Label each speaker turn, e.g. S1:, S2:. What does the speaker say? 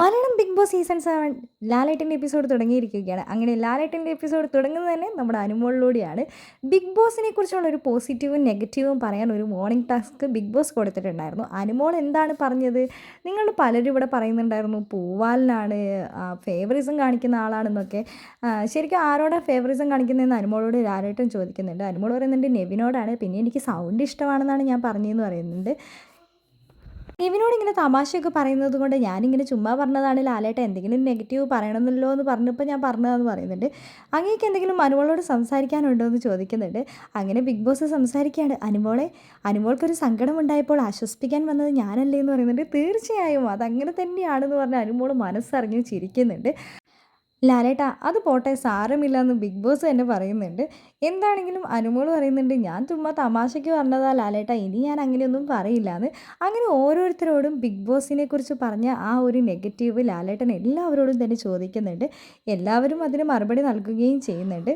S1: Malayalam Bigg Boss season seven ലാലേട്ടന്റെ episode തുടങ്ങിയിരിക്കുകയാണ്. അങ്ങനെ ലാലേട്ടന്റെ എപ്പിസോഡ് തുടങ്ങുന്നത് തന്നെ നമ്മുടെ അനുമോളിലൂടെയാണ്. ബിഗ് ബോസിനെ കുറിച്ചുള്ള ഒരു പോസിറ്റീവും നെഗറ്റീവും പറയാൻ ഒരു മോർണിംഗ് ടാസ്ക് ബിഗ് ബോസ് കൊടുത്തിട്ടുണ്ടായിരുന്നു. അനുമോൾ എന്താണ് പറഞ്ഞത്? നിങ്ങൾ പലരും ഇവിടെ പറയുന്നുണ്ടായിരുന്നു പൂവാലിനാണ് ഫേവറിസം കാണിക്കുന്ന ആളാണെന്നൊക്കെ. ശരിക്കും ആരോടാ ഫേവറിസം കാണിക്കുന്നതെന്ന് അനുമോളോട് ലാലേട്ടൻ ചോദിക്കുന്നുണ്ട്. അനുമോൾ പറയുന്നുണ്ട് നെവിനോടാണ്. പിന്നെ എനിക്ക് സൗണ്ട് ഇഷ്ടമാണെന്നാണ് ഞാൻ പറഞ്ഞതെന്ന് പറയുന്നുണ്ട്. ഇവനോട് ഇങ്ങനെ തമാശയൊക്കെ പറയുന്നത് കൊണ്ട് ഞാനിങ്ങനെ ചുമ്മാ പറഞ്ഞതാണ് ലാലേട്ട എന്തെങ്കിലും നെഗറ്റീവ് പറയണമെന്നല്ലോ എന്ന് പറഞ്ഞപ്പോൾ ഞാൻ പറഞ്ഞതെന്ന് പറയുന്നുണ്ട്. അങ്ങേക്ക് എന്തെങ്കിലും അനുമോളോട് സംസാരിക്കാനുണ്ടോ എന്ന് ചോദിക്കുന്നുണ്ട്. അങ്ങനെ ബിഗ് ബോസ് സംസാരിക്കുകയാണ് അനുമോളെ അനുമോൾക്കൊരു സങ്കടം ഉണ്ടായപ്പോൾ ആശ്വസിപ്പിക്കാൻ വന്നത് ഞാനല്ലേ എന്ന് പറയുന്നുണ്ട്. തീർച്ചയായും അതങ്ങനെ തന്നെയാണെന്ന് പറഞ്ഞ് അനുമോൾ മനസ്സറിഞ്ഞ് ചിരിക്കുന്നുണ്ട്. ലാലേട്ട അത് പോട്ടെ സാരമില്ല എന്ന് ബിഗ് ബോസ് തന്നെ പറയുന്നുണ്ട്. എന്താണെങ്കിലും അനുമോൾ പറയുന്നുണ്ട് ഞാൻ ചുമ്മാ തമാശയ്ക്ക് പറഞ്ഞതാ ലാലേട്ടാ ഇനി ഞാൻ അങ്ങനെയൊന്നും പറയില്ല എന്ന് അങ്ങനെ ഓരോരുത്തരോടും ബിഗ് ബോസിനെ കുറിച്ച് പറഞ്ഞ ആ ഒരു നെഗറ്റീവ് ലാലേട്ടൻ എല്ലാവരോടും തന്നെ ചോദിക്കുന്നുണ്ട്. എല്ലാവരും അതിന് മറുപടി നൽകുകയും ചെയ്യുന്നുണ്ട്.